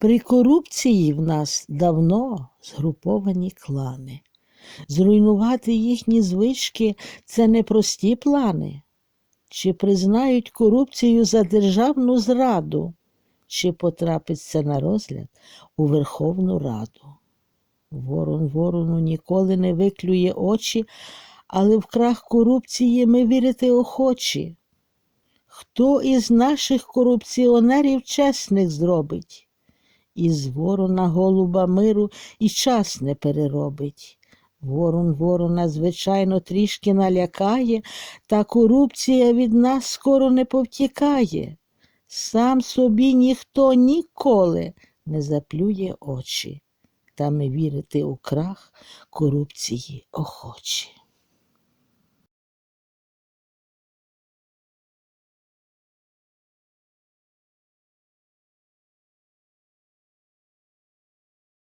При корупції в нас давно згруповані клани. Зруйнувати їхні звички це не прості плани. Чи признають корупцію за державну зраду, чи потрапить це на розгляд у Верховну Раду. Ворон ворону ніколи не виклює очі, але в крах корупції ми вірити охочі. Хто із наших корупціонерів чесних зробить? Із ворона голуба миру і час не переробить. Ворон ворона, звичайно, трішки налякає, та корупція від нас скоро не повтікає. Сам собі ніхто ніколи не заплює очі, та ми вірити у крах корупції охочі.